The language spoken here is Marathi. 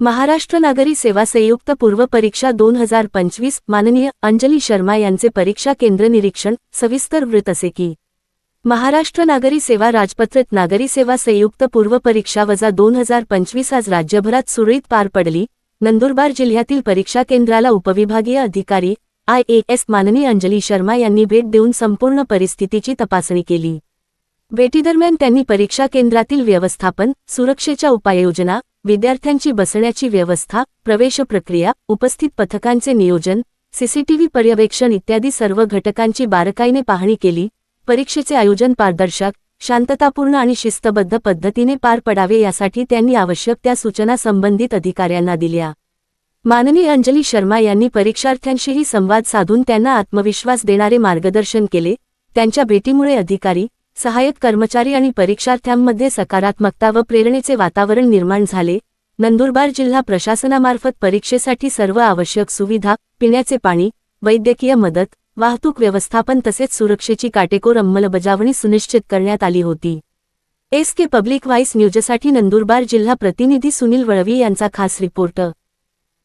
महाराष्ट्र नागरी सेवा संयुक्त पूर्व परीक्षा दोन हजार पंचवीस माननीय अंजली शर्मा यांचे परीक्षा केंद्र निरीक्षण सविस्तर वृत्त असे की महाराष्ट्र नागरी सेवा राजपत्रित नागरी सेवा संयुक्त पूर्व परीक्षा वजा दोन हजार पंचवीस आज राज्यभरात सुरळीत पार पडली. नंदुरबार जिल्ह्यातील परीक्षा केंद्राला उपविभागीय अधिकारी आय ए एस माननीय अंजली शर्मा यांनी भेट देऊन संपूर्ण परिस्थितीची तपासणी केली. भेटीदरम्यान त्यांनी परीक्षा केंद्रातील व्यवस्थापन सुरक्षेच्या उपाययोजना विद्यार्थ्यांची बसण्याची व्यवस्था प्रवेश प्रक्रिया उपस्थित पथकांचे नियोजन सीसीटीव्ही पर्यवेक्षण इत्यादी सर्व घटकांची बारकाईने पाहणी केली परीक्षेचे आयोजन पारदर्शक शांततापूर्ण आणि शिस्तबद्ध पद्धतीने पार पडावे यासाठी त्यांनी आवश्यक त्या सूचना संबंधित अधिकाऱ्यांना दिल्या. माननीय अंजली शर्मा यांनी परीक्षार्थ्यांशीही संवाद साधून त्यांना आत्मविश्वास देणारे मार्गदर्शन केले त्यांच्या भेटीमुळे अधिकारी सहाय्यक कर्मचारी आणि परीक्षार्थ्यांमध्ये सकारात्मकता व प्रेरणेचे वातावरण निर्माण झाले. नंदुरबार जिल्हा प्रशासनामार्फत परीक्षेसाठी सर्व आवश्यक सुविधा पिण्याचे पाणी वैद्यकीय मदत वाहतूक व्यवस्थापन तसेच सुरक्षेची काटेकोर अंमलबजावणी सुनिश्चित करण्यात आली होती. एस के पब्लिक व्हाईस न्यूजसाठी नंदुरबार जिल्हा प्रतिनिधी सुनील वळवी यांचा खास रिपोर्ट.